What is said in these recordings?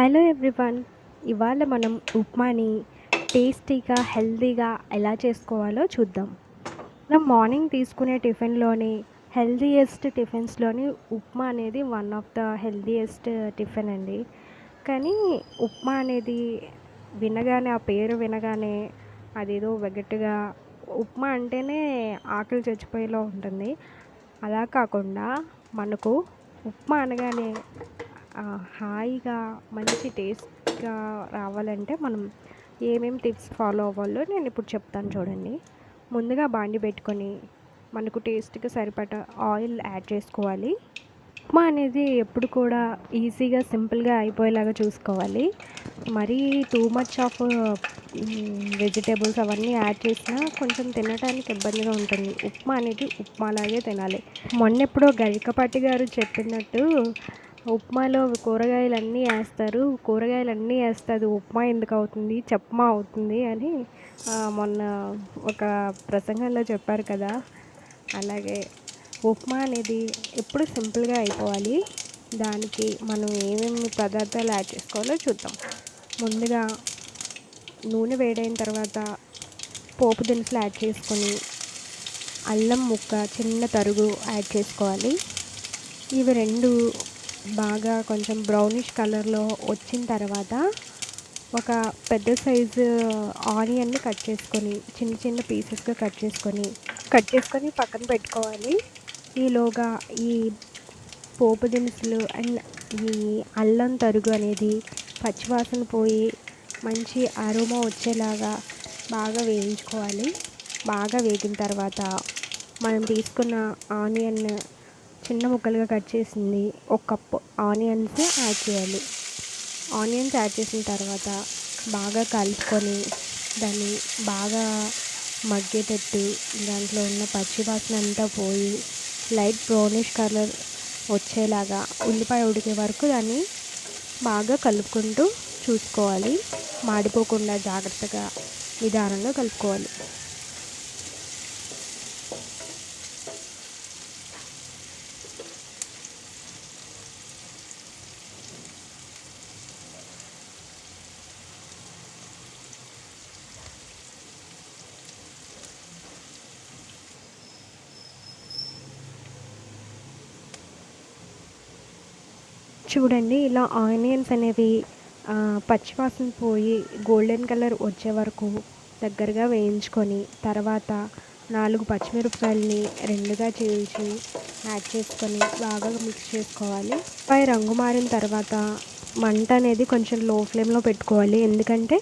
Hello everyone. ఇవాళ మనం ఉప్మాని టేస్టీగా హెల్తీగా ఎలా చేసుకోవాలో చూద్దాం. మనం మార్నింగ్ తీసుకునే టిఫిన్లోని హెల్తీయెస్ట్ టిఫిన్స్లోని ఉప్మా అనేది one of the healthiest tiffin అండి. కానీ ఉప్మా అనేది వినగానే ఆ పేరు వినగానే అదేదో వెగట్టుగా ఉప్మా అంటేనే ఆకలి చచ్చిపోయేలా ఉంటుంది. అలా కాకుండా మనకు ఉప్మా అనగానే హాయిగా మంచి టేస్ట్గా రావాలంటే మనం ఏమేమి టిప్స్ ఫాలో అవ్వాలో నేను ఇప్పుడు చెప్తాను చూడండి. ముందుగా బాండి పెట్టుకొని మనకు టేస్ట్కి సరిపడ ఆయిల్ యాడ్ చేసుకోవాలి. ఉప్మా అనేది ఎప్పుడు కూడా ఈజీగా సింపుల్గా అయిపోయేలాగా చూసుకోవాలి. మరీ టూ మచ్ ఆఫ్ వెజిటేబుల్స్ అవన్నీ యాడ్ చేసినా కొంచెం తినడానికి ఇబ్బందిగా ఉంటుంది. ఉప్మా అనేది ఉప్మాలాగే తినాలి. మొన్న ఎప్పుడో గరికపాటి గారు చెప్పినట్టు ఉప్మాలో కూరగాయలు అన్నీ వేస్తారు. కూరగాయలు అన్నీ వేస్తే అది ఉప్మా ఎందుకు అవుతుంది? చప్మా అవుతుంది అని మొన్న ఒక ప్రసంగంలో చెప్పారు కదా. అలాగే ఉప్మా అనేది ఎప్పుడు సింపుల్గా అయిపోవాలి. దానికి మనం ఏమేమి పదార్థాలు యాడ్ చేసుకోవాలో చూద్దాం. ముందుగా నూనె వేడైన తర్వాత పోపు దినుసులు యాడ్ చేసుకొని అల్లం ముక్క చిన్న తరుగు యాడ్ చేసుకోవాలి. ఇవి రెండు బాగా కొంచెం బ్రౌనిష్ కలర్లో వచ్చిన తర్వాత ఒక పెద్ద సైజు ఆనియన్ని కట్ చేసుకొని చిన్న చిన్న పీసెస్గా కట్ చేసుకొని కట్ చేసుకొని పక్కన పెట్టుకోవాలి. ఈలోగా ఈ పోపు దినుసులు అండ్ ఈ అల్లం తరుగు అనేది పచ్చివాసన పోయి మంచి అరోమా వచ్చేలాగా బాగా వేయించుకోవాలి. బాగా వేగిన తర్వాత మనం తీసుకున్న ఆనియన్ చిన్న ముక్కలుగా కట్ చేసింది ఒక కప్పు ఆనియన్స్ యాడ్ చేయాలి. ఆనియన్స్ యాడ్ చేసిన తర్వాత బాగా కలుపుకొని దాన్ని బాగా మగ్గేటట్టు దాంట్లో ఉన్న పచ్చి వాసన అంతా పోయి లైట్ బ్రౌనిష్ కలర్ వచ్చేలాగా ఉల్లిపాయ ఉడికే వరకు దాన్ని బాగా కలుపుకుంటూ చూసుకోవాలి. మాడిపోకుండా జాగ్రత్తగా నిదానంగా కలుపుకోవాలి. చూడండి ఇలా ఆనియన్స్ అనేవి పచ్చివాసన పోయి గోల్డెన్ కలర్ వచ్చే వరకు దగ్గరగా వేయించుకొని తర్వాత నాలుగు పచ్చిమిరపకాయలని రెండుగా చీల్చి యాడ్ చేసుకొని బాగా మిక్స్ చేసుకోవాలి. పై రంగు మారిన తర్వాత మంట అనేది కొంచెం లో ఫ్లేమ్లో పెట్టుకోవాలి. ఎందుకంటే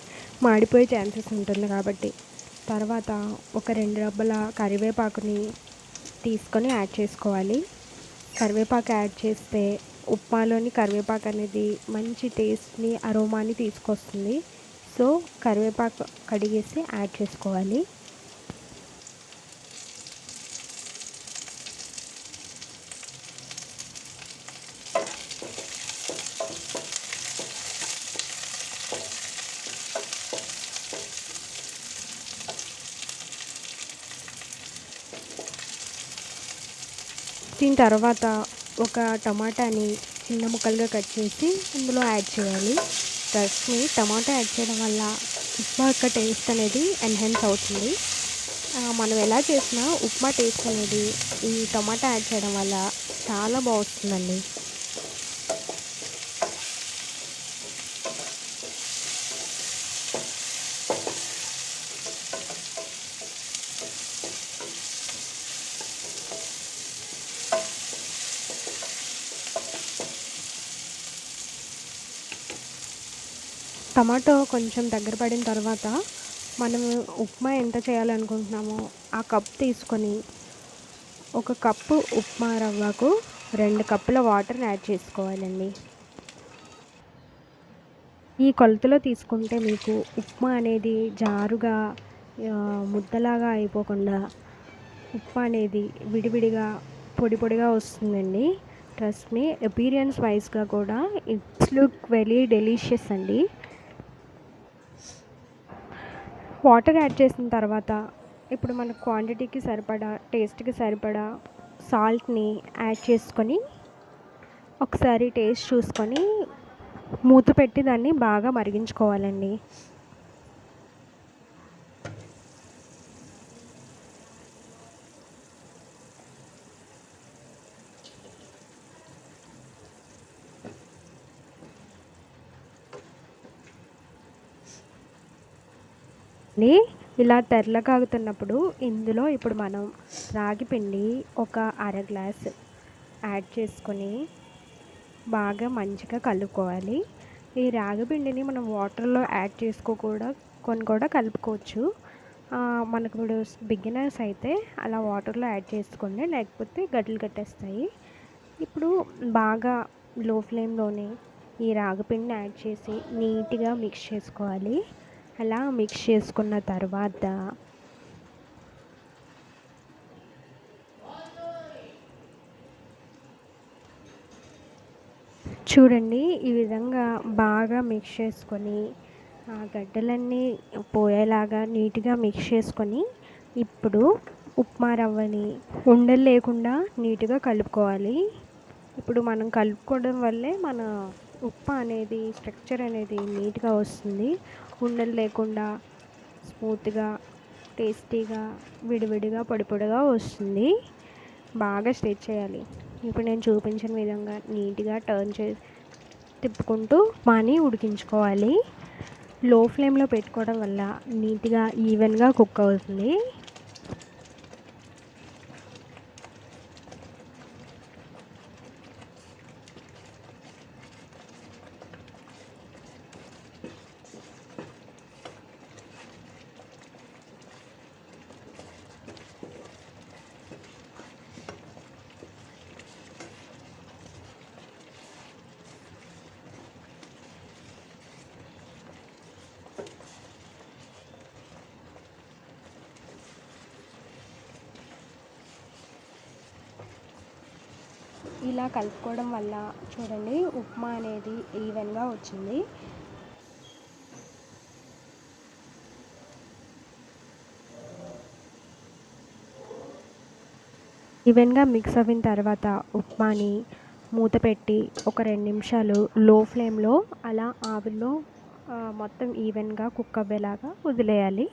మాడిపోయే ఛాన్సెస్ ఉంటుంది కాబట్టి. తర్వాత ఒక రెండు డబ్బల కరివేపాకుని తీసుకొని యాడ్ చేసుకోవాలి. కరివేపాకు యాడ్ చేస్తే ఉప్మాలోని కరివేపాకు అనేది మంచి టేస్ట్ని అరోమాని తీసుకొస్తుంది. సో కరివేపాకు కడిగేసి యాడ్ చేసుకోవాలి. దీని తర్వాత ఒక టమాటాని చిన్న ముక్కలుగా కట్ చేసి అందులో యాడ్ చేయాలి. రస్ని టమాటా యాడ్ చేయడం వల్ల ఉప్మా యొక్క టేస్ట్ అనేది ఎన్హాన్స్ అవుతుంది. మనం ఎలా చేసినా ఉప్మా టేస్ట్ అనేది ఈ టమాటా యాడ్ చేయడం వల్ల చాలా బాగుంటుందండి. టమాటో కొంచెం దగ్గర పడిన తర్వాత మనం ఉప్మా ఎంత చేయాలనుకుంటున్నామో ఆ కప్ తీసుకొని ఒక కప్పు ఉప్మా రవ్వకు రెండు కప్పుల వాటర్ని యాడ్ చేసుకోవాలండి. ఈ కొలతలో తీసుకుంటే మీకు ఉప్మా అనేది జారుగా ముద్దలాగా అయిపోకుండా ఉప్మా అనేది విడివిడిగా పొడి పొడిగా వస్తుందండి. ట్రస్ట్ మీ అపీరియన్స్ వైజ్గా కూడా ఇట్స్ లుక్ వెరీ డెలిషియస్ అండి. వాటర్ యాడ్ చేసిన తర్వాత ఇప్పుడు మన క్వాంటిటీకి సరిపడా టేస్ట్కి సరిపడా సాల్ట్ని యాడ్ చేసుకొని ఒకసారి టేస్ట్ చూసుకొని మూత పెట్టి దాన్ని బాగా మరిగించుకోవాలండి. ని ఇలా తెరలకాగుతున్నప్పుడు ఇందులో ఇప్పుడు మనం రాగి పిండి ఒక అర గ్లాస్ యాడ్ చేసుకొని బాగా మంచిగా కలుపుకోవాలి. ఈ రాగి పిండిని మనం వాటర్లో యాడ్ చేసుకోకూడా కొన్ని కూడా కలుపుకోవచ్చు. మనకు ఇప్పుడు బిగినర్స్ అయితే అలా వాటర్లో యాడ్ చేసుకోండి లేకపోతే గడ్డలు కట్టేస్తాయి. ఇప్పుడు బాగా లో ఫ్లేమ్లోనే ఈ రాగిపిండిని యాడ్ చేసి నీట్గా మిక్స్ చేసుకోవాలి. అలా మిక్స్ చేసుకున్న తర్వాత చూడండి ఈ విధంగా బాగా మిక్స్ చేసుకొని ఆ గడ్డలన్నీ పోయేలాగా నీట్గా మిక్స్ చేసుకొని ఇప్పుడు ఉప్మా రవ్వని ఉండలు లేకుండా నీట్గా కలుపుకోవాలి. ఇప్పుడు మనం కలుపుకోవడం వల్లే మన ఉప్మా అనేది స్ట్రక్చర్ అనేది నీట్గా వస్తుంది. ఉండలు లేకుండా స్మూత్గా టేస్టీగా విడివిడిగా పొడిపొడిగా వస్తుంది. బాగా స్ట్రెచ్ చేయాలి. ఇప్పుడు నేను చూపించిన విధంగా నీట్గా టర్న్ చే తిప్పుకుంటూ మాని ఉడికించుకోవాలి. లో ఫ్లేమ్లో పెట్టుకోవడం వల్ల నీట్గా ఈవెన్గా కుక్ అవుతుంది. ఇలా కలుపుకోవడం వల్ల చూడండి ఉప్మా అనేది ఈవెన్గా వచ్చింది. ఈవెన్గా మిక్స్ అయిన తర్వాత ఉప్మాని మూత పెట్టి ఒక రెండు నిమిషాలు లో ఫ్లేమ్లో అలా ఆవిరిలో మొత్తం ఈవెన్గా కుక్ అవ్వేలాగా వదిలేయాలి.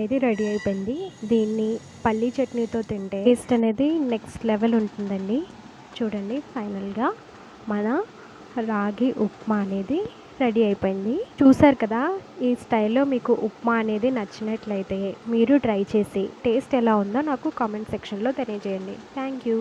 అనేది రెడీ అయిపోయింది. దీన్ని పల్లీ చట్నీతో తింటే టేస్ట్ అనేది నెక్స్ట్ లెవెల్ ఉంటుందండి. చూడండి ఫైనల్గా మన రాగి ఉప్మా అనేది రెడీ అయిపోయింది. చూసారు కదా ఈ స్టైల్లో మీకు ఉప్మా అనేది నచ్చినట్లయితే మీరు ట్రై చేసి టేస్ట్ ఎలా ఉందో నాకు కామెంట్ సెక్షన్లో తెలియజేయండి. Thank you.